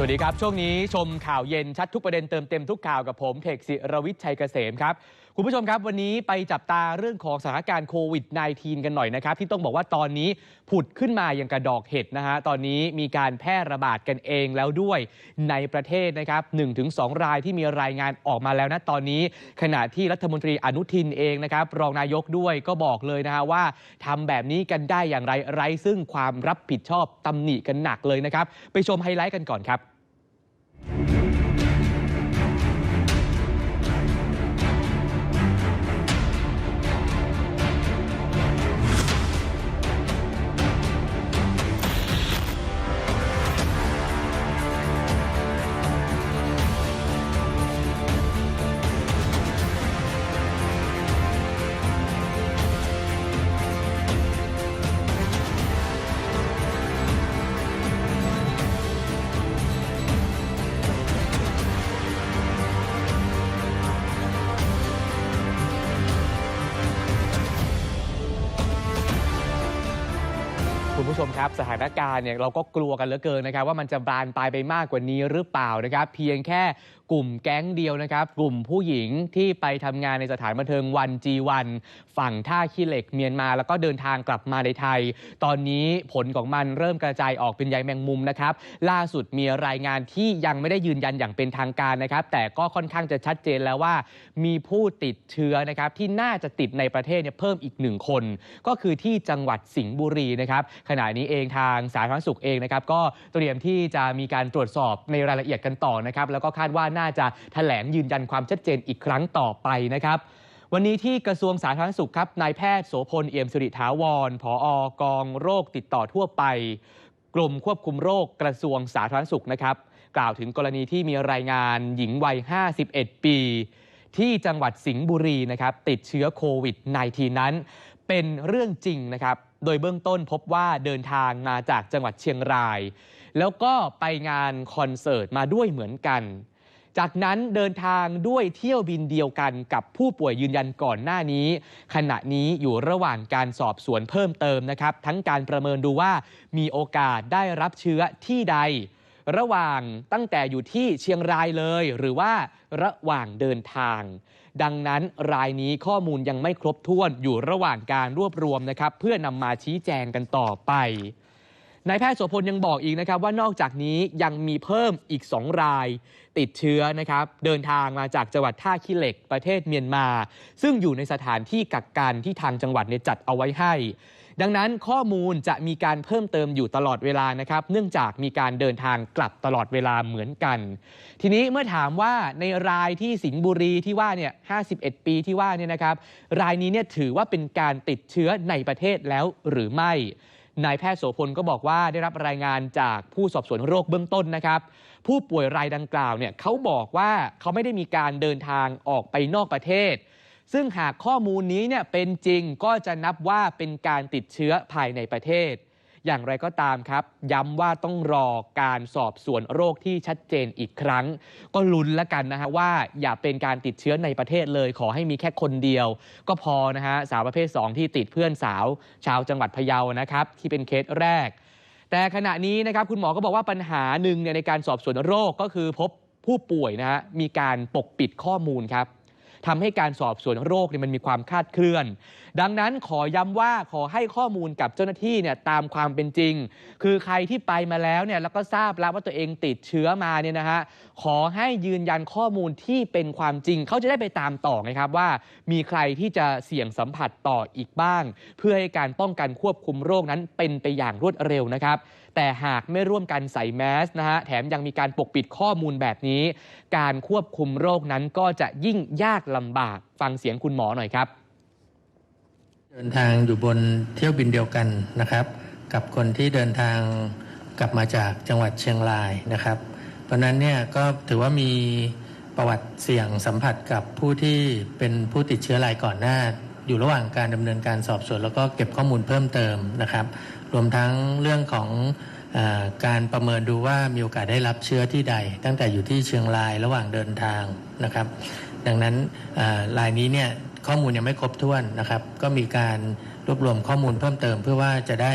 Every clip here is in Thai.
สวัสดีครับ ช่วงนี้ชมข่าวเย็นชัดทุกประเด็นเติมเต็มทุกข่าวกับผมเทกศิรวิชัยเกษมครับ คุณผู้ชมครับ วันนี้ไปจับตาเรื่องของสถานการณ์โควิด -19 กันหน่อยนะครับ ที่ต้องบอกว่าตอนนี้ผุดขึ้นมาอย่างกระดอกเห็ดนะฮะ ตอนนี้มีการแพร่ระบาดกันเองแล้วด้วยในประเทศนะครับ 1-2 รายที่มีรายงานออกมาแล้วนะตอนนี้ ขณะที่รัฐมนตรีอนุทินเองนะครับ รองนายกด้วยก็บอกเลยนะฮะว่าทำแบบนี้กันได้อย่างไรไร้ซึ่งความรับผิดชอบตำหนิกันหนักเลยนะครับไปชมไฮไลท์กันก่อนครับ ครับสถานการณ์เนี่ยเราก็กลัวกันเหลือเกินนะครับ ว่ามันจะบานปลายไปมากกว่านี้หรือเปล่านะครับ เพียงแค่กลุ่มแก๊งเดียวนะครับ กลุ่มผู้หญิงที่ไปทำงานในสถานบันเทิงวันจีวันฝั่งท่าขี้เหล็กเมียนมา แล้วก็เดินทางกลับมาในไทย ตอนนี้ผลของมันเริ่มกระจายออกเป็นใยแมงมุมนะครับ ล่าสุดมีรายงานที่ยังไม่ได้ยืนยันอย่างเป็นทางการนะครับ แต่ก็ค่อนข้างจะชัดเจนแล้วว่า มีผู้ติดเชื้อนะครับที่น่าจะติดในประเทศเนี่ยเพิ่มอีกหนึ่งคน ก็คือที่จังหวัดสิงห์บุรีนะครับขณะนี้เองทางสาธารณสุขเองนะครับก็เตรียมที่จะมีการตรวจสอบในรายละเอียดกันต่อนะครับแล้วก็คาดว่าน่าจะแถลงยืนยันความชัดเจนอีกครั้งต่อไปนะครับวันนี้ที่กระทรวงสาธารณสุขครับนายแพทย์โสพลเอี่ยมสิริถาวรผออกองโรคติดต่อทั่วไปกรมควบคุมโรคกระทรวงสาธารณสุขนะครับ กล่าวถึงกรณีที่มีรายงานหญิงวัย 51 ปี ที่จังหวัดสิงห์บุรีนะครับติดเชื้อโควิด -19 นั้น เป็นเรื่องจริงนะครับ โดยเบื้องต้นพบว่าเดินทางมาจากจังหวัดเชียงราย แล้วก็ไปงานคอนเสิร์ตมาด้วยเหมือนกัน จากนั้นเดินทางด้วยเที่ยวบินเดียวกันกับผู้ป่วยยืนยันก่อนหน้านี้ ขณะนี้อยู่ระหว่างการสอบสวนเพิ่มเติมนะครับ ทั้งการประเมินดูว่ามีโอกาสได้รับเชื้อที่ใดระหว่างตั้งแต่อยู่ที่เชียงรายเลย หรือว่าระหว่างเดินทาง ดังนั้นรายนี้ข้อมูลยังไม่ครบถ้วนอยู่ระหว่างการรวบรวมนะครับ เพื่อนำมาชี้แจงกันต่อไปนายแพทย์โสพลยังบอกอีกนะครับว่านอกจากนี้ยังมีเพิ่มอีก 2 ราย ติดเชื้อนะครับ เดินทางมาจากจังหวัดท่าขี้เหล็กประเทศเมียนมา ซึ่งอยู่ในสถานที่กักกันที่ทางจังหวัดเนี่ยจัดเอาไว้ให้ ดังนั้นข้อมูลจะมีการเพิ่มเติมอยู่ตลอดเวลานะครับ เนื่องจากมีการเดินทางกลับตลอดเวลาเหมือนกัน ทีนี้เมื่อถามว่าในรายที่สิงห์บุรีที่ว่าเนี่ย51 ปีที่ว่าเนี่ยนะครับ รายนี้เนี่ยถือว่าเป็นการติดเชื้อในประเทศแล้วหรือไม่นายแพทย์โสพลก็บอกว่าได้รับรายงานจากผู้สอบสวนโรคเบื้องต้นนะครับ ผู้ป่วยรายดังกล่าวเนี่ยเขาบอกว่าเขาไม่ได้มีการเดินทางออกไปนอกประเทศ ซึ่งหากข้อมูลนี้เนี่ยเป็นจริงก็จะนับว่าเป็นการติดเชื้อภายในประเทศ อย่างไรก็ตามครับ ย้ำว่าต้องรอการสอบสวนโรคที่ชัดเจนอีกครั้ง ก็ลุ้นแล้วกันนะฮะว่าอย่าเป็นการติดเชื้อในประเทศเลย ขอให้มีแค่คนเดียว ก็พอนะฮะสาวประเภท 2 ที่ติดเพื่อนสาว ชาวจังหวัดพะเยานะครับ ที่เป็นเคสแรก แต่ขณะนี้นะครับคุณหมอก็บอกว่าปัญหาหนึ่งในการสอบสวนโรคก็คือพบผู้ป่วยนะฮะมีการปกปิดข้อมูลครับ ทำให้การสอบสวนโรคเนี่ยมันมีความคาดเคลื่อน ดังนั้นขอย้ำว่าขอให้ข้อมูลกับเจ้าหน้าที่เนี่ยตามความเป็นจริง คือใครที่ไปมาแล้วเนี่ยแล้วก็ทราบแล้วว่าตัวเองติดเชื้อมาเนี่ยนะฮะขอให้ยืนยันข้อมูลที่เป็นความจริง เขาจะได้ไปตามต่อไงครับว่า มีใครที่จะเสี่ยงสัมผัสต่ออีกบ้าง เพื่อให้การป้องกันควบคุมโรคนั้นเป็นไปอย่างรวดเร็วนะครับ แต่หากไม่ร่วมกันใส่แมสนะฮะแถมยังมีการปกปิดข้อมูลแบบนี้ การควบคุมโรคนั้นก็จะยิ่งยากลำบากฟังเสียงคุณหมอหน่อยครับ เดินทางอยู่บนเที่ยวบินเดียวกันนะครับ กับคนที่เดินทางกลับมาจากจังหวัดเชียงรายนะครับ เพราะนั้นเนี่ยก็ถือว่ามีประวัติเสี่ยงสัมผัสกับผู้ที่เป็นผู้ติดเชื้อรายก่อนหน้า อยู่ระหว่างการดำเนินการสอบสวน แล้วก็เก็บข้อมูลเพิ่มเติมนะครับ รวมทั้งเรื่องของ การประเมินดูว่ามีโอกาสได้รับเชื้อที่ใด ตั้งแต่อยู่ที่เชียงรายระหว่างเดินทางนะครับ ดังนั้นรายนี้เนี่ยข้อมูลยังไม่ครบถ้วนนะครับ ก็มีการรวบรวมข้อมูลเพิ่มเติม เพื่อว่าจะได้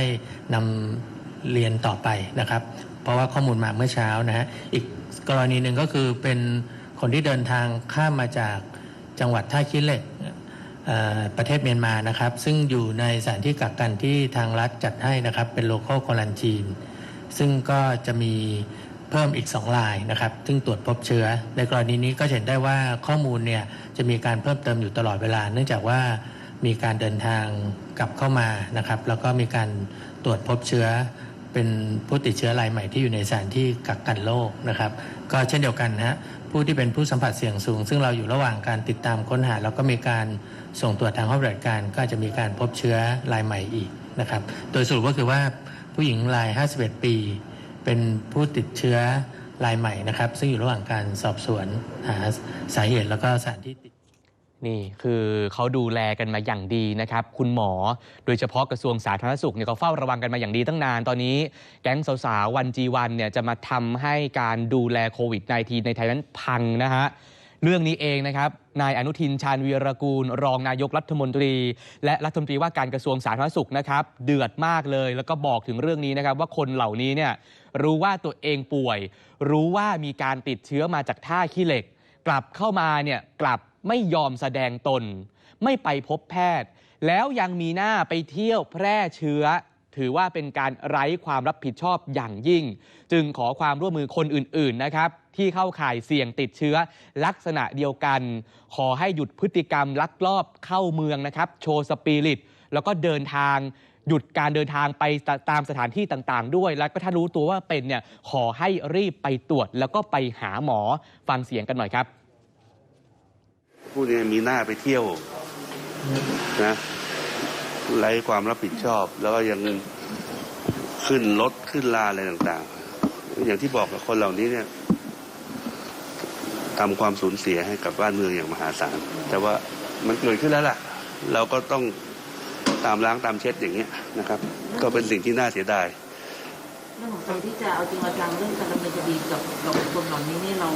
นำเรียนต่อไปนะครับ เพราะว่าข้อมูลมาเมื่อเช้านะฮะอีกกรณีหนึ่งก็คือเป็นคนที่เดินทางข้ามมาจากจังหวัดท่าขี้เหล็กประเทศเมียนมานะครับ ซึ่งอยู่ในสถานที่กักกันที่ทางรัฐจัดให้นะครับ เป็น local quarantine ซึ่งก็จะมีเพิ่มอีก 2 รายนะครับ ซึ่งตรวจพบเชื้อ ในกรณีนี้ก็เห็นได้ว่าข้อมูลเนี่ยจะมีการเพิ่มเติมอยู่ตลอดเวลา เนื่องจากว่ามีการเดินทางกลับเข้ามานะครับ แล้วก็มีการตรวจพบเชื้อ เป็นผู้ติดเชื้อรายใหม่ที่อยู่ในสถานที่กักกันโรคนะครับ ก็เช่นเดียวกันนะฮะผู้ที่เป็นผู้สัมผัสเสี่ยงสูง ซึ่งเราอยู่ระหว่างการติดตามค้นหา แล้วก็มีการส่งตรวจทางห้องปฏิบัติการ ก็จจะมีการพบเชื้อรายใหม่อีกนะครับ โดยสรุปก็คือว่า ผู้หญิงราย 51 ปี เป็นผู้ติดเชื้อรายใหม่นะครับ ซึ่งอยู่ระหว่างการสอบสวนหาสาเหตุแล้วก็สถานที่ติดนี่คือเขาดูแลกันมาอย่างดีนะครับ คุณหมอโดยเฉพาะกระทรวงสาธารณสุขเนี่ยเขาเฝ้าระวังกันมาอย่างดีตั้งนาน ตอนนี้แก๊งสาวๆวันจีวันเนี่ยจะมาทำให้การดูแลโควิด -19 ในไทยนั้นพังนะฮะ เรื่องนี้เองนะครับ นายอนุทินชาญวีรกูล รองนายกรัฐมนตรี และรัฐมนตรีว่าการกระทรวงสาธารณสุขนะครับ เดือดมากเลย แล้วก็บอกถึงเรื่องนี้นะครับ ว่าคนเหล่านี้เนี่ยรู้ว่าตัวเองป่วย รู้ว่ามีการติดเชื้อมาจากท่าขี้เหล็ก กลับเข้ามาเนี่ยกลับไม่ยอมแสดงตน ไม่ไปพบแพทย์ แล้วยังมีหน้าไปเที่ยวแพร่เชื้อ ถือว่าเป็นการไร้ความรับผิดชอบอย่างยิ่ง จึงขอความร่วมมือคนอื่น ๆ นะครับ ที่เข้าข่ายเสี่ยงติดเชื้อลักษณะเดียวกัน ขอให้หยุดพฤติกรรมลักลอบเข้าเมืองนะครับ โชว์สปิริต แล้วก็เดินทางหยุดการเดินทางไปตามสถานที่ต่างๆ ด้วย แล้วก็ถ้ารู้ตัวว่าเป็นเนี่ยขอให้รีบไปตรวจ แล้วก็ไปหาหมอฟังเสียงกันหน่อยครับ ผู้นี้มีหน้าไปเที่ยวนะ ไร้ความรับผิดชอบ แล้วก็ยังขึ้นรถขึ้นลาอะไรต่างๆ อย่างที่บอกกับคนเหล่านี้เนี่ยทำความสูญเสียให้กับบ้านเมืองอย่างมหาศาล แต่ว่ามันเกิดขึ้นแล้วล่ะ เราก็ต้องตามล้างตามเช็ดอย่างเงี้ยนะครับ ก็เป็นสิ่งที่น่าเสียดายเรื่องของการที่จะเอาจริงเอาจังเรื่องการดำเนินคดีกับกับบุคคลเหล่านี้นี่เรา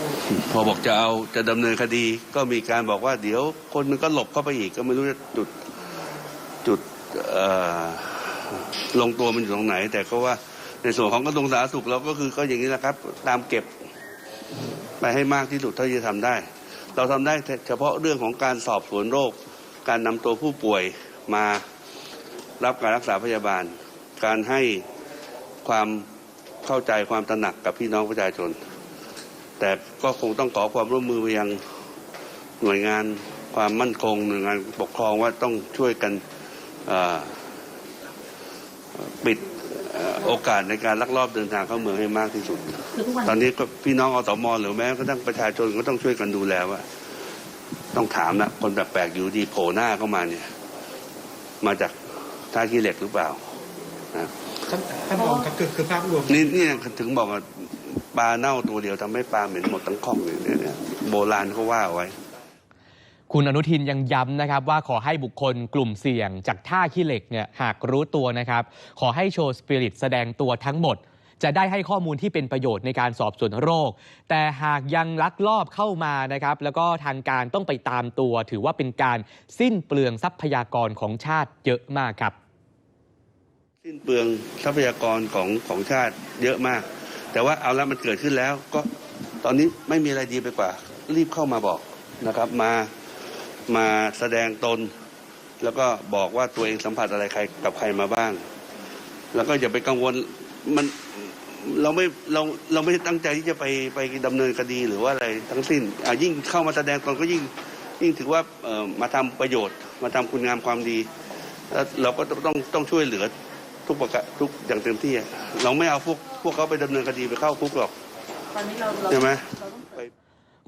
พอบอกจะเอาจะดำเนินคดี ก็มีการบอกว่าเดี๋ยวคนมันก็หลบเข้าไปอีกก็ไม่รู้จะจุดจุดเอ่อ ลงตัวมันอยู่ตรงไหน แต่ก็ว่าในส่วนของกระทรวงสาธารณสุขเราก็คือก็อย่างนี้แหละครับ ตามเก็บไปให้มากที่สุดเท่าที่จะทำได้ เราทำได้เฉพาะเรื่องของการสอบสวนโรค การนำตัวผู้ป่วยมารับการรักษาพยาบาล การให้ความเข้าใจความตระหนักกับพี่น้องประชาชน แต่ก็คงต้องขอความร่วมมือไปยังหน่วยงานความมั่นคงหน่วยงานปกครองว่าต้องช่วยกัน ปิดเอ่อโอกาสในการลักลอบเดินทางเข้าเมืองให้มากที่สุดคือทุกวันตอนนี้ก็พี่น้องอสมหรือแม้กระทั่งประชาชนก็ต้องช่วยกันดูแลว่า ต้องถามนะคนแปลกๆอยู่ดีโผล่หน้าเข้ามาเนี่ย มาจากท่าขี้เหล็กหรือเปล่าท่านท่านรองครับคือคือภาพรวมนี่นี่ถึงบอกว่าปลาเน่าตัวเดียวทำให้ปลาเหม็นหมดทั้งคลองเลยเนี่ยเนี่ยโบราณเขาว่าเอาไว้ คุณอนุทินยังย้ำนะครับว่าขอให้บุคคลกลุ่มเสี่ยง จากท่าขี้เหล็กเนี่ยหากรู้ตัวนะครับ ขอให้โชว์สปิริตแสดงตัวทั้งหมด จะได้ให้ข้อมูลที่เป็นประโยชน์ในการสอบสวนโรค แต่หากยังลักลอบเข้ามานะครับ แล้วก็ทางการต้องไปตามตัว ถือว่าเป็นการสิ้นเปลืองทรัพยากรของชาติเยอะมากครับ สิ้นเปลืองทรัพยากรของของชาติเยอะมาก แต่ว่าเอาล้วมันเกิดขึ้นแล้ว ก็ตอนนี้ไม่มีอะไรดีไปกว่า รีบเข้ามาบอกนะครับมา มาแสดงตน แล้วก็บอกว่าตัวเองสัมผัสอะไรใครกับใครมาบ้าง แล้วก็อย่าไปกังวลมันเราไม่เราเราไม่ได้ตั้งใจที่จะไปไปดำเนินคดีหรือว่าอะไรทั้งสิ้นอะยิ่งเข้ามาแสดงตนก็ยิ่งยิ่งถือว่าเอ่อมาทำประโยชน์ มาทำคุณงามความดีแล้วเราก็ต้องต้องช่วยเหลือทุกประการทุกอย่างเต็มที่อะเราไม่เอาพวกพวกเขาไปดำเนินคดีไปเข้าคุกหรอกตอนนี้เราเราใช่ไหมเราต้อง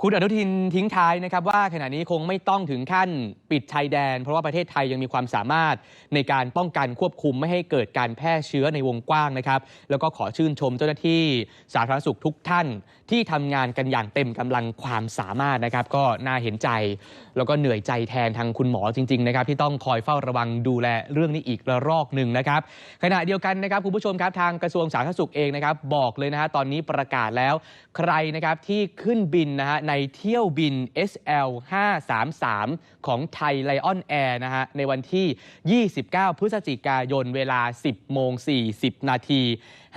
คุณอนุทินทิ้งท้ายนะครับว่าขณะนี้คงไม่ต้องถึงขั้นปิดชายแดน เพราะว่าประเทศไทยยังมีความสามารถในการป้องกันควบคุมไม่ให้เกิดการแพร่เชื้อในวงกว้างนะครับ แล้วก็ขอชื่นชมเจ้าหน้าที่สาธารณสุขทุกท่านที่ทำงานกันอย่างเต็มกำลังความสามารถนะครับ ก็น่าเห็นใจ แล้วก็เหนื่อยใจแทนทางคุณหมอจริงๆนะครับที่ต้องคอยเฝ้าระวังดูแลเรื่องนี้อีกระรอกหนึ่งนะครับขณะเดียวกันนะครับคุณผู้ชมครับทางกระทรวงสาธารณสุขเองนะครับบอกเลยนะฮะตอนนี้ประกาศแล้วใครนะครับที่ขึ้นบินนะฮะในเที่ยวบิน SL 533ของไทยไลออนแอร์นะฮะในวันที่ 29 พฤศจิกายนเวลา 10 โมง 40 นาที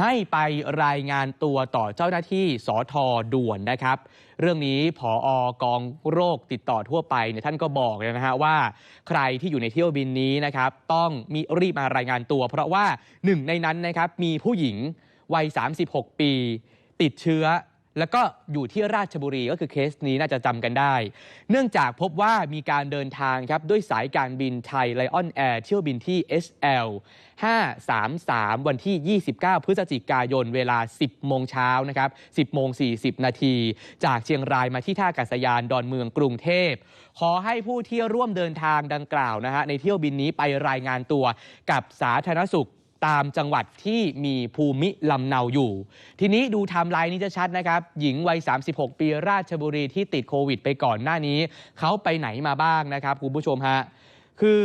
ให้ไปรายงานตัวต่อเจ้าหน้าที่สอทอด่วนนะครับ เรื่องนี้ผออกองโรคติดต่อทั่วไปเนี่ยท่านก็บอกเลยนะฮะว่า ใครที่อยู่ในเที่ยวบินนี้นะครับ ต้องมีรีบมารายงานตัว เพราะว่าหนึ่งในนั้นนะครับมีผู้หญิงวัย 36 ปี ติดเชื้อ แล้วก็อยู่ที่ราชบุรีก็คือเคสนี้น่าจะจำกันได้ เนื่องจากพบว่ามีการเดินทางครับด้วยสายการบินไทยไลออนแอร์เที่ยวบินที่ SL 533 วันที่ 29 พฤศจิกายนเวลา 10 โมงเช้านะครับ 10 โมง 40 นาที จากเชียงรายมาที่ท่าอากาศยานดอนเมืองกรุงเทพ ขอให้ผู้ที่ร่วมเดินทางดังกล่าวนะฮะในเที่ยวบินนี้ไปรายงานตัวกับสาธารณสุข ตามจังหวัดที่มีภูมิลำเนาอยู่ ทีนี้ดูไทม์ไลน์นี้จะชัดนะครับ หญิงวัย 36 ปีราชบุรีที่ติดโควิด ไปก่อนหน้านี้ เขาไปไหนมาบ้างนะครับคุณผู้ชมฮะ คือ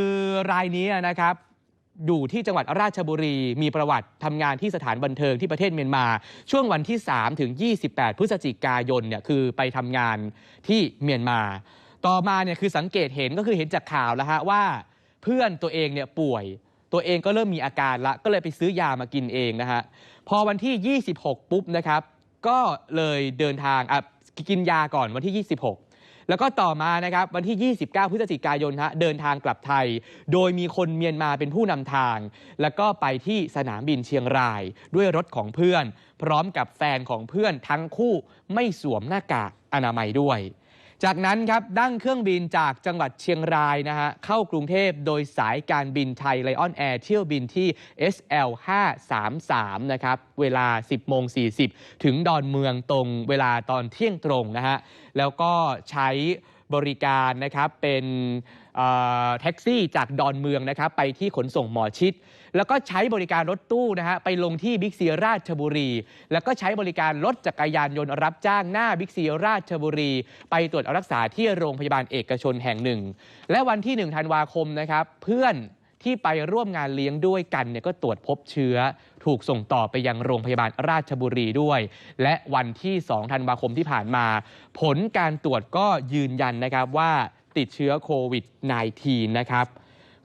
รายนี้นะครับอยู่ที่จังหวัดราชบุรี มีประวัติทำงานที่สถานบันเทิงที่ประเทศเมียนมา ช่วงวันที่ 3 ถึง 28 พฤศจิกายนเนี่ยคือไปทำงานที่เมียนมา ต่อมาเนี่ยคือสังเกตเห็นก็คือเห็นจากข่าวแล้วฮะว่า เพื่อนตัวเองเนี่ยป่วย ตัวเองก็เริ่มมีอาการละก็เลยไปซื้อยามากินเองนะฮะพอวันที่ 26 ปุ๊บนะครับ ก็เลยเดินทางอะกินยาก่อนวันที่ 26 แล้วก็ต่อมานะครับวันที่ 29 พฤศจิกายนฮะเดินทางกลับไทย โดยมีคนเมียนมาเป็นผู้นำทาง แล้วก็ไปที่สนามบินเชียงราย ด้วยรถของเพื่อน พร้อมกับแฟนของเพื่อนทั้งคู่ไม่สวมหน้ากากอนามัยด้วย จากนั้นครับดั้งเครื่องบินจากจังหวัดเชียงรายนะฮะเข้ากรุงเทพโดยสายการบินไทยไลออนแอร์เที่ยวบินที่ SL 533นะครับเวลา 10โมง40 ถึงดอนเมืองตรงเวลาตอนเที่ยงตรงนะฮะแล้วก็ใช้ บริการนะครับเป็นแท็กซี่จากดอนเมืองนะครับไปที่ขนส่งหมอชิด แล้วก็ใช้บริการรถตู้นะฮะไปลงที่บิ๊กซีราชบุรี แล้วก็ใช้บริการรถจักรยานยนต์รับจ้างหน้าบิ๊กซีราชบุรี ไปตรวจรักษาที่โรงพยาบาลเอกชนแห่งหนึ่ง และวันที่ 1 ธันวาคมนะครับเพื่อนที่ไปร่วมงานเลี้ยงด้วยกันเนี่ยก็ตรวจพบเชื้อ ถูกส่งต่อไปยังโรงพยาบาลราชบุรีด้วย และวันที่ 2 ธันวาคมที่ผ่านมา ผลการตรวจก็ยืนยันนะครับว่าติดเชื้อโควิด -19 นะครับ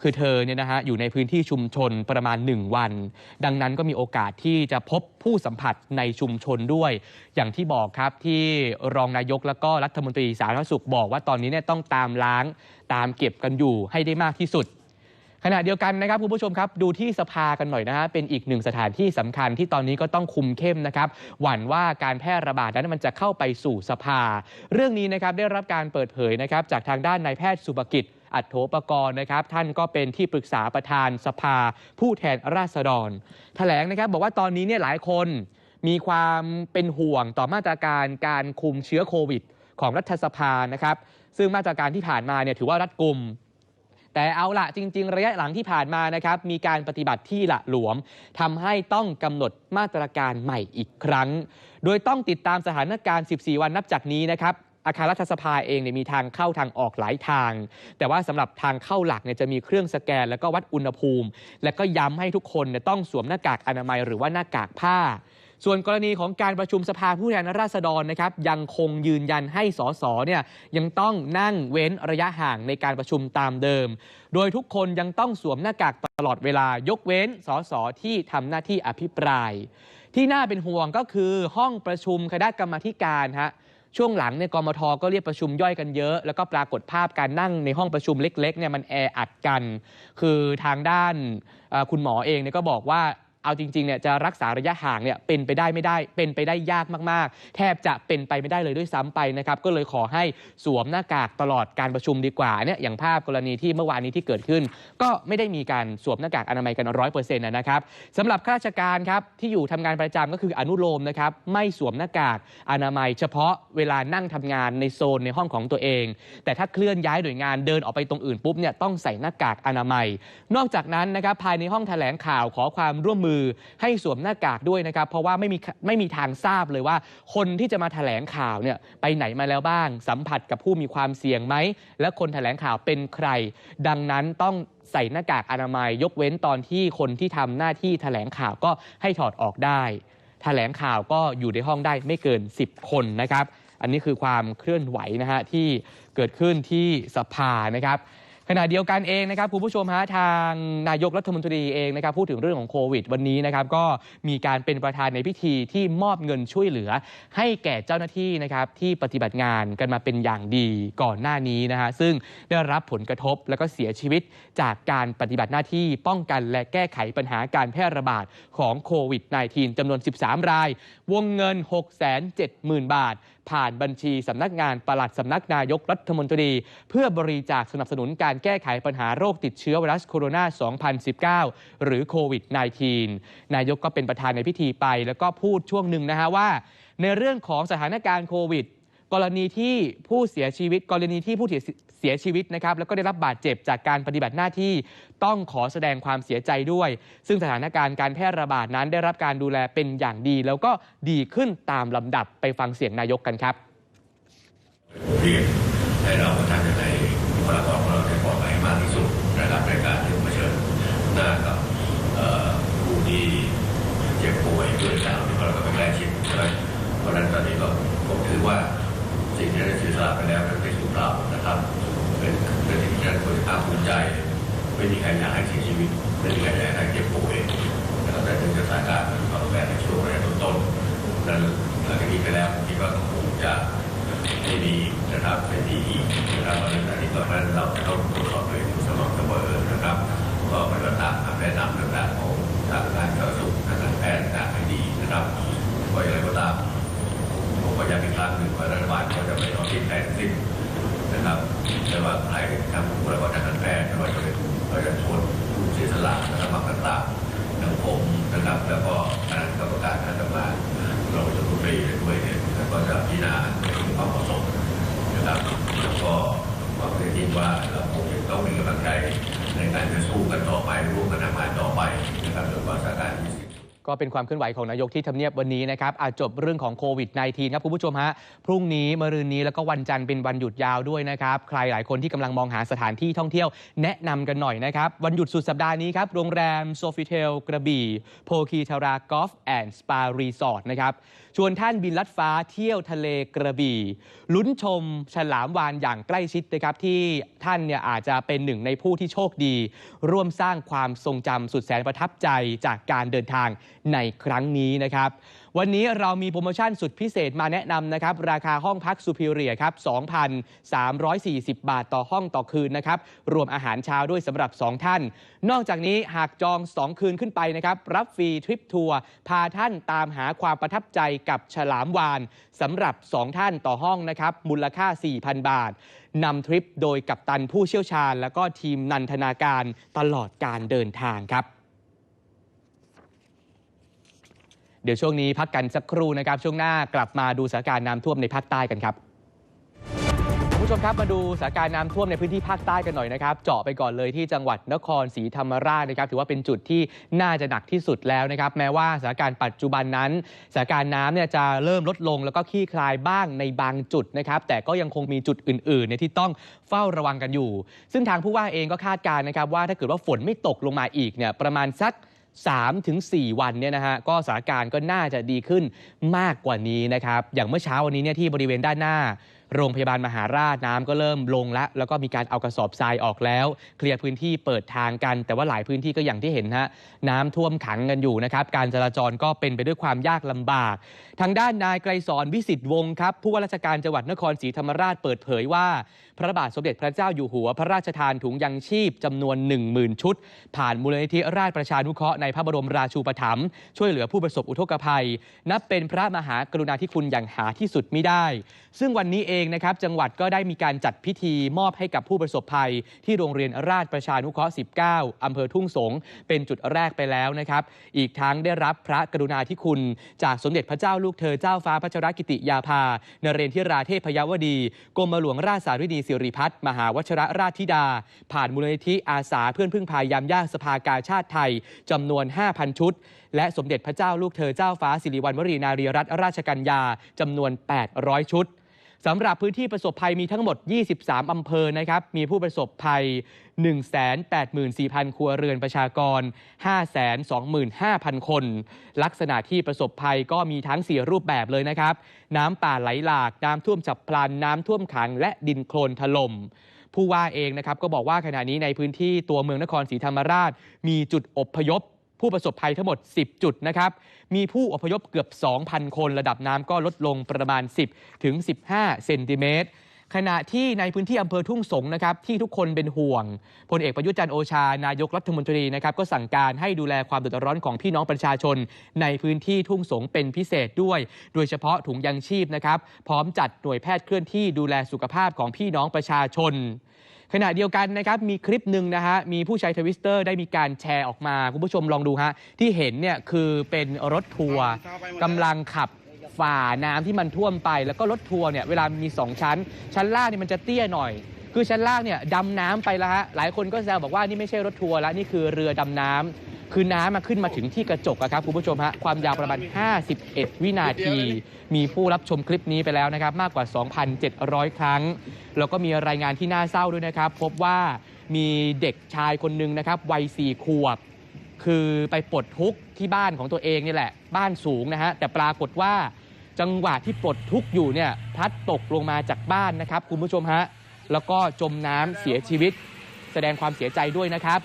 คือเธอเนี่ยนะฮะอยู่ในพื้นที่ชุมชนประมาณ 1 วัน ดังนั้นก็มีโอกาสที่จะพบผู้สัมผัสในชุมชนด้วย อย่างที่บอกครับที่รองนายกแล้วก็รัฐมนตรีสาธารณสุขบอกว่าตอนนี้เนี่ยต้องตามล้างตามเก็บกันอยู่ให้ได้มากที่สุด ขณะเดียวกันนะครับคุณผู้ชมครับดูที่สภากันหน่อยนะฮะเป็นอีกหนึ่งสถานที่สำคัญที่ตอนนี้ก็ต้องคุมเข้มนะครับ หวั่นว่าการแพร่ระบาดนั้นมันจะเข้าไปสู่สภา เรื่องนี้นะครับได้รับการเปิดเผยนะครับจากทางด้านนายแพทย์สุภกิจอัตโถปกรณ์นะครับท่านก็เป็นที่ปรึกษาประธานสภา ผู้แทนราษฎร แถลงนะครับบอกว่าตอนนี้เนี่ยหลายคนมีความเป็นห่วงต่อมาตรการการคุมเชื้อโควิด ของรัฐสภานะครับ ซึ่งมาตรการที่ผ่านมาเนี่ยถือว่ารัดกุม แต่เอาละจริง ๆ ระยะหลังที่ผ่านมานะครับมีการปฏิบัติที่หละหลวมทำให้ต้องกำหนดมาตรการใหม่อีกครั้ง โดยต้องติดตามสถานการณ์ 14 วันนับจากนี้นะครับอาคารรัฐสภาเองเนี่ยมีทางเข้าทางออกหลายทาง แต่ว่าสำหรับทางเข้าหลักเนี่ยจะมีเครื่องสแกน แล้วก็วัดอุณหภูมิ และก็ย้ำให้ทุกคนเนี่ยต้องสวมหน้ากากอนามัยหรือว่าหน้ากากผ้า ส่วนกรณีของการประชุมสภาผู้แทนราษฎรนะครับยังคงยืนยันให้สสเนี่ยยังต้องนั่งเว้นระยะห่างในการประชุมตามเดิม โดยทุกคนยังต้องสวมหน้ากากตลอดเวลายกเว้นสสที่ทำหน้าที่อภิปราย ที่น่าเป็นห่วงก็คือห้องประชุมคณะกรรมาการฮะช่วงหลังเนี่ยกมทก็เรียกประชุมย่อยกันเยอะ แล้วก็ปรากฏภาพการนั่งในห้องประชุมเล็กๆเนี่ยมันแออัดกัน คือทางด้านคุณหมอเองเนี่ยก็บอกว่า เอาจริงๆเนี่ยจะรักษาระยะห่างเนี่ยเป็นไปได้ไม่ได้ เป็นไปได้ยากมากๆ แทบจะเป็นไปไม่ได้เลยด้วยซ้ำไปนะครับก็เลยขอให้สวมหน้ากากตลอดการประชุมดีกว่าเนี่ยอย่างภาพกรณีที่เมื่อวานนี้ที่เกิดขึ้น ก็ไม่ได้มีการสวมหน้ากากอนามัยกันร้อยเปอร์เซ็นต์นะครับสำหรับข้าราชการครับที่อยู่ทำงานประจำก็คืออนุโลมนะครับไม่สวมหน้ากากอนามัย เฉพาะเวลานั่งทำงานในโซนในห้องของตัวเอง แต่ถ้าเคลื่อนย้ายหน่วยงานเดินออกไปตรงอื่นปุ๊บเนี่ยต้องใส่หน้ากากอนามัย นอกจากนั้นนะครับภายในห้องแถลงข่าวขอความร่วมมือให้สวมหน้ากากด้วยนะครับ เพราะว่าไม่มีไม่มีทางทราบเลยว่า คนที่จะมาแถลงข่าวเนี่ยไปไหนมาแล้วบ้าง สัมผัสกับผู้มีความเสี่ยงไหม และคนแถลงข่าวเป็นใคร ดังนั้นต้องใส่หน้ากากอนามัย ยกเว้นตอนที่คนที่ทำหน้าที่แถลงข่าวก็ให้ถอดออกได้แถลงข่าวก็อยู่ในห้องได้ไม่เกิน 10 คนนะครับ อันนี้คือความเคลื่อนไหวนะฮะที่เกิดขึ้นที่สภานะครับ ณะเดียวกันเองนะครับคุณผู้ชมฮะทางนายกรัฐมนตรีเองนะครับพูดถึงเรื่องของโควิด วันนี้นะครับก็มีการเป็นประธานในพิธีที่มอบเงินช่วยเหลือ ให้แก่เจ้าหน้าที่นะครับที่ปฏิบัติงานกันมาเป็นอย่างดีก่อนหน้านี้นะฮะซึ่งได้รับผลกระทบแล้วก็เสียชีวิตจากการปฏิบัติหน้าที่ป้องกันและแก้ไขปัญหาการแพร่ระบาดของโควิด -19 จำนวน 13 ราย วงเงิน 670,000 บาท ผ่านบัญชีสำนักงานปลัดสำนักนายกรัฐมนตรี เพื่อบริจาคสนับสนุนการแก้ไขปัญหาโรคติดเชื้อไวรัสโคโรนา 2019 หรือโควิด -19 นายกก็เป็นประธานในพิธีไป แล้วก็พูดช่วงหนึ่งนะฮะว่า ในเรื่องของสถานการณ์โควิด กรณีที่ผู้เสียชีวิต กรณีที่ผู้เสียชีวิตนะครับแล้วก็ได้รับบาดเจ็บจากการปฏิบัติหน้าที่ต้องขอแสดงความเสียใจด้วย ซึ่งสถานการณ์การแพร่ระบาดนั้นได้รับการดูแลเป็นอย่างดี แล้วก็ดีขึ้นตามลำดับไปฟังเสียงนายกกันครับเรียนให้เราประทานในบุคลากรของเราได้ปลอดภัยมากที่สุดนะครับในการที่เผชิญหน้ากับผู้ที่เจ็บป่วยด้วยกันที่เราก็ไปใกล้ชิดใช่ไหมเพราะฉะนั้นตอนนี้ก็ผมถือว่า มาไปแล้วเป็นสู่เรานะครับ เป็นเป็นสิ่ที่เราควรจะภาคภูมิใจไม่มีใครอยากให้เสียชีวิตไม่มีใครอยากให้เจ็บป่วยนะครับแต่ถึงสถานการณ์มันก็แบบในช่วงระยะต้นๆนั้นหลังจากนี้ไปแล้วผมคิดว่าคงจะไม่ดีนะครับไม่ดีอีกนะครับเพราะฉะนั้นอันนี้ก็เพราะฉะนั้นเราจะต้องตรวจสอบตัวเองอยู่เสมอเสมอนะครับ ก็ปฏิบัติตามคำแนะนำต่างๆของทางการสาธารณสุขทางการแพทย์ต่างๆให้ดีนะครับก็อย่างไรก็ตามผมก็ย้ำอีกครั้งหนึ่งว่ารัฐบาลก็จะไม่ทอดทิ้งใครทั้งสิ้นนะครับ ไม่ว่าใครทำบุคลากรทางการแพทย์ไม่ว่าจะเป็นประชาชนผู้เสียสละนะครับต่างๆทั้งผมนะครับ แล้วก็คณะกรรมการการทำงานเราจะคุยด้วยเนี่ยแล้วก็จะพิจารณาในความเหมาะสมนะครับแล้วก็ความเป็นจริงว่าเราคงจะต้องมีกำลังใจในการจะสู้กันต่อไปร่วมกันนะ ก็เป็นความเคลื่อนไหวของนายกที่ทำเนียบวันนี้นะครับอาจจบเรื่องของโควิด -19 ครับคุณผู้ชมฮะพรุ่งนี้มะรืนนี้แล้วก็วันจันทร์เป็นวันหยุดยาวด้วยนะครับ ใครหลายคนที่กำลังมองหาสถานที่ท่องเที่ยวแนะนำกันหน่อยนะครับ วันหยุดสุดสัปดาห์นี้ครับ โรงแรมโซฟิเทลกระบี่โพคีทารากอล์ฟแอนด์สปารีสอร์ทนะครับชวนท่านบินลัดฟ้าเที่ยวทะเลกระบี่ ลุ้นชมฉลามวานอย่างใกล้ชิดนะครับที่ท่านเนี่ยอาจจะเป็นหนึ่งในผู้ที่โชคดี ร่วมสร้างความทรงจำสุดแสนประทับใจจากการเดินทาง ในครั้งนี้นะครับ วันนี้เรามีโปรโมชั่นสุดพิเศษมาแนะนำนะครับ ราคาห้องพักซูเ r เรียครับ2,340 บาทต่อห้องต่อคืนนะครับ รวมอาหารเช้าด้วยสำหรับ 2 ท่าน นอกจากนี้หากจอง 2 คืนขึ้นไปนะครับ รับฟรีทริปทัวร์พาท่านตามหาความประทับใจกับฉลามวานสำหรับ 2 ท่านต่อห้องนะครับ มูลค่า 4,000 บาทนำทริปโดยกัปตันผู้เชี่ยวชาญ แล้วก็ทีมนันทนาการตลอดการเดินทางครับ เดี๋ยวช่วงนี้พักกันสักครู่นะครับ ช่วงหน้ากลับมาดูสถานการณ์น้ำท่วมในภาคใต้กันครับคุณผู้ชมครับมาดูสถานการณ์น้ำท่วมในพื้นที่ภาคใต้กันหน่อยนะครับเจาะไปก่อนเลยที่จังหวัดนครศรีธรรมราชนะครับ ถือว่าเป็นจุดที่น่าจะหนักที่สุดแล้วนะครับ แม้ว่าสถานการณ์ปัจจุบันนั้นสถานการณ์น้ำเนี่ยจะเริ่มลดลงแล้วก็คลี่คลายบ้างในบางจุดนะครับ แต่ก็ยังคงมีจุดอื่นๆเนี่ยที่ต้องเฝ้าระวังกันอยู่ ซึ่งทางผู้ว่าเองก็คาดการณ์นะครับว่าถ้าเกิดว่าฝนไม่ตกลงมาอีกเนี่ยประมาณสัก 3ถึง4วันเนี่ยนะฮะก็สถานการณ์ก็น่าจะดีขึ้นมากกว่านี้นะครับ อย่างเมื่อเช้าวันนี้เนี่ยที่บริเวณด้านหน้า โรงพยาบาลมหาราชน้ำก็เริ่มลงแล้ว แล้วก็มีการเอากระสอบทรายออกแล้ว เคลียร์พื้นที่เปิดทางกัน แต่ว่าหลายพื้นที่ก็อย่างที่เห็นฮะน้ำท่วมขังกันอยู่นะครับ การจราจรก็เป็นไปด้วยความยากลำบาก ทางด้านนายไกรสอนวิสิตวงศ์ครับผู้ว่าราชการจังหวัดนครศรีธรรมราชเปิดเผยว่า พระบาทสมเด็จพระเจ้าอยู่หัว พระราชทานถุงยังชีพจำนวน 10,000 ชุด ผ่านมูลนิธิราชประชานุเคราะห์ในพระบรมราชูปถัมภ์ช่วยเหลือผู้ประสบอุทกภัย นับเป็นพระมหากรุณาธิคุณอย่างหาที่สุดไม่ได้ ซึ่งวันนี้เองนะครับจังหวัดก็ได้มีการจัดพิธีมอบให้กับผู้ประสบภัย ที่โรงเรียนราชประชานุเคราะห์ 19 อำเภอทุ่งสง เป็นจุดแรกไปแล้วนะครับ อีกทั้งได้รับพระกรุณาธิคุณ จากสมเด็จพระเจ้าลูกเธอเจ้าฟ้าพัชรกิติยาภา นเรนทิราเทพยวดี กรมหลวงราชสารินีสิริพัฒน์มหาวชรราชธิดา ผ่านมูลนิธิอาสาเพื่อนพึ่งพายามยากสภากาชาติไทยจำนวน 5,000 ชุด และสมเด็จพระเจ้าลูกเธอเจ้าฟ้าสิริวัณวรีนารีรัตนราชกัญญาจำนวน 800 ชุด สำหรับพื้นที่ประสบภัยมีทั้งหมด 23 อำเภอนะครับ มีผู้ประสบภัย 184,000 ครัวเรือนประชากร 525,000 คน ลักษณะที่ประสบภัยก็มีทั้ง 4 รูปแบบเลยนะครับ น้ำป่าไหลหลาก น้ำท่วมฉับพลัน น้ำท่วมขัง และดินโคลนถล่มผู้ว่าเองนะครับก็บอกว่าขณะนี้ในพื้นที่ตัวเมืองนครศรีธรรมราช มีจุดอพยพ ผู้ประสบภัยทั้งหมด 10 จุดนะครับ มีผู้อพยพเกือบ 2,000 คน ระดับน้ำก็ลดลงประมาณ 10 ถึง 15 เซนติเมตรขณะที่ในพื้นที่อำเภอทุ่งสงนะครับที่ทุกคนเป็นห่วงพลเอกประยุจันทร์โอชานายกรัฐมนตรีนะครับก็สั่งการให้ดูแลความเดือดร้อนของพี่น้องประชาชน ในพื้นที่ทุ่งสงเป็นพิเศษด้วย โดยเฉพาะถุงยังชีพนะครับ พร้อมจัดหน่วยแพทย์เคลื่อนที่ดูแลสุขภาพของพี่น้องประชาชน ขณะเดียวกันนะครับมีคลิปหนึ่งนะฮะมีผู้ใช้ทวิสเตอร์ได้มีการแชร์ออกมา คุณผู้ชมลองดูฮะที่เห็นเนี่ยคือเป็นรถทัวร์กำลังขับฝ่าน้ำที่มันท่วมไป แล้วก็รถทัวร์เนี่ยเวลามี 2 ชั้น ชั้นล่างเนี่ยมันจะเตี้ยหน่อย คือชั้นล่างเนี่ยดำน้ำไปแล้วฮะหลายคนก็แซวบอกว่านี่ไม่ใช่รถทัวร์แล้วนี่คือเรือดำน้ำ คือน้ำมาขึ้นมาถึงที่กระจกะครับคุณผู้ชมฮะความยาวประมาณ 51 วินาที มีผู้รับชมคลิปนี้ไปแล้วนะครับมากกว่า 2,700 ครั้ง แล้วก็มีรายงานที่น่าเศร้าด้วยนะครับ พบว่ามีเด็กชายคนหนึ่งนะครับวัยสี่ขวบ คือไปปลดทุกข์ที่บ้านของตัวเองนี่แหละ บ้านสูงนะฮะแต่ปรากฏว่าจังหวะที่ปลดทุกข์อยู่เนี่ยพลัดตกลงมาจากบ้านนะครับ คุณผู้ชมฮะแล้วก็จมน้ำเสียชีวิต แสดงความเสียใจด้วยนะครับ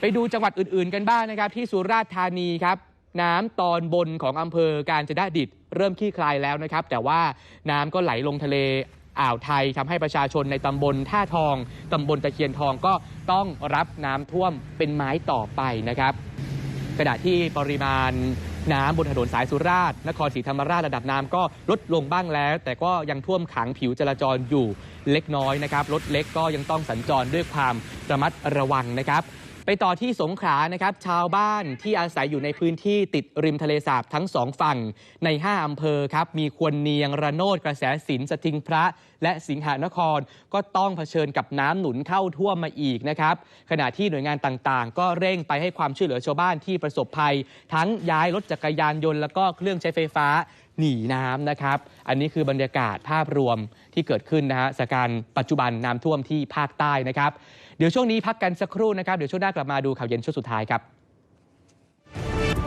ไปดูจังหวัดอื่น ๆ กันบ้างนะครับที่สุราษฎร์ธานีครับน้ำตอนบนของอำเภอการจนดิตเริ่มคลี่คลายแล้วนะครับ แต่ว่าน้ำก็ไหลลงทะเลอ่าวไทยทำให้ประชาชนในตำบลท่าทองตำบลตะเคียนทองก็ต้องรับน้ำท่วมเป็นไม้ต่อไปนะครับ ขณะที่ปริมาณน้ำบนถนนสายสุราษฎร์นครศรีธรรมราชระดับน้ำก็ลดลงบ้างแล้ว แต่ก็ยังท่วมขังผิวจราจรอยู่เล็กน้อยนะครับรถเล็กก็ยังต้องสัญจรด้วยความระมัดระวังนะครับ ไปต่อที่สงขลานะครับ ชาวบ้านที่อาศัยอยู่ในพื้นที่ติดริมทะเลสาบทั้งสองฝั่งใน 5 อำเภอครับ มีควนเนียง ระโนดกระแสสินสทิงพระ และสิงหานคร ก็ต้องเผชิญกับน้ำหนุนเข้าท่วมมาอีกนะครับ ขณะที่หน่วยงานต่างๆ ก็เร่งไปให้ความช่วยเหลือชาวบ้านที่ประสบภัย ทั้งย้ายรถจักรยานยนต์แล้วก็เครื่องใช้ไฟฟ้าหนีน้ำนะครับ อันนี้คือบรรยากาศภาพรวมที่เกิดขึ้นนะฮะสถานการณ์ปัจจุบันน้ำท่วมที่ภาคใต้นะครับ เดี๋ยวช่วงนี้พักกันสักครู่นะครับเดี๋ยวช่วงหน้ากลับมาดูข่าวเย็นช่วงสุดท้ายครับ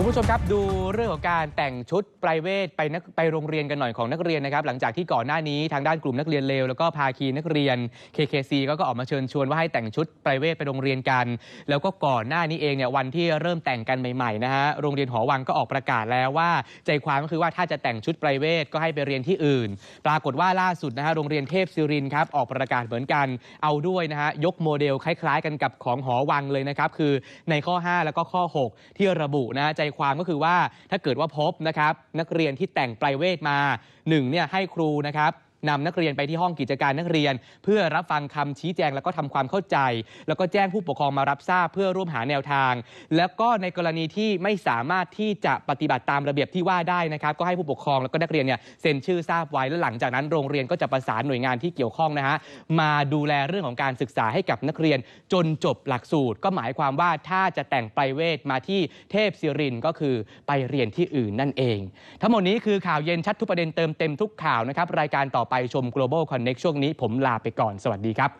คุณผู้ชมครับดูเรื่องของการแต่งชุดไพรเวทไปนักไปโรงเรียนกันหน่อยของนักเรียนนะครับหลังจากที่ก่อนหน้านี้ทางด้านกลุ่มนักเรียนเลวแล้วก็ภาคีนักเรียน KKC ก็ก็ออกมาเชิญชวนว่าให้แต่งชุดไพรเวทไปโรงเรียนกัน แล้วก็ก่อนหน้านี้เองเนี่ยวันที่เริ่มแต่งกันใหม่ๆนะฮะโรงเรียนหอวังก็ออกประกาศแล้วว่า ใจความก็คือว่าถ้าจะแต่งชุดไพรเวทก็ให้ไปเรียนที่อื่น ปรากฏว่าล่าสุดนะฮะโรงเรียนเทพศิรินครับออกประกาศเหมือนกันเอาด้วยนะฮะยกโมเดลคล้าย ๆ กันกับของหอวังเลยนะครับคือในข้อ 5 แล้วก็ข้อ 6 ที่ระบุนะฮะใจความก็คือว่าถ้าเกิดว่าพบนะครับนักเรียนที่แต่งไพรเวทมาหนึ่งเนี่ยให้ครูนะครับ นำนักเรียนไปที่ห้องกิจการนักเรียน เพื่อรับฟังคำชี้แจงแล้วก็ทำความเข้าใจ แล้วก็แจ้งผู้ปกครองมารับทราบเพื่อร่วมหาแนวทาง แล้วก็ในกรณีที่ไม่สามารถที่จะปฏิบัติตามระเบียบที่ว่าได้นะครับก็ให้ผู้ปกครองแล้วก็นักเรียนเนี่ยเซ็นชื่อทราบไว้แล้วหลังจากนั้นโรงเรียนก็จะประสานหน่วยงานที่เกี่ยวข้องนะฮะมาดูแลเรื่องของการศึกษาให้กับนักเรียน จนจบหลักสูตร ก็หมายความว่าถ้าจะแต่งไปเวทมาที่เทพศิรินก็คือไปเรียนที่อื่นนั่นเอง ทั้งหมดนี้คือข่าวเย็นชัดทุกประเด็นเติมเต็มทุกข่าวนะครับรายการต่อไปชม global connect ช่วงนี้ผมลาไปก่อน สวัสดีครับ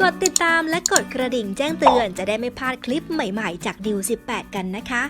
กดติดตามและกดกระดิ่งแจ้งเตือนจะได้ไม่พลาดคลิปใหม่ๆ จากดิว18 กันนะคะ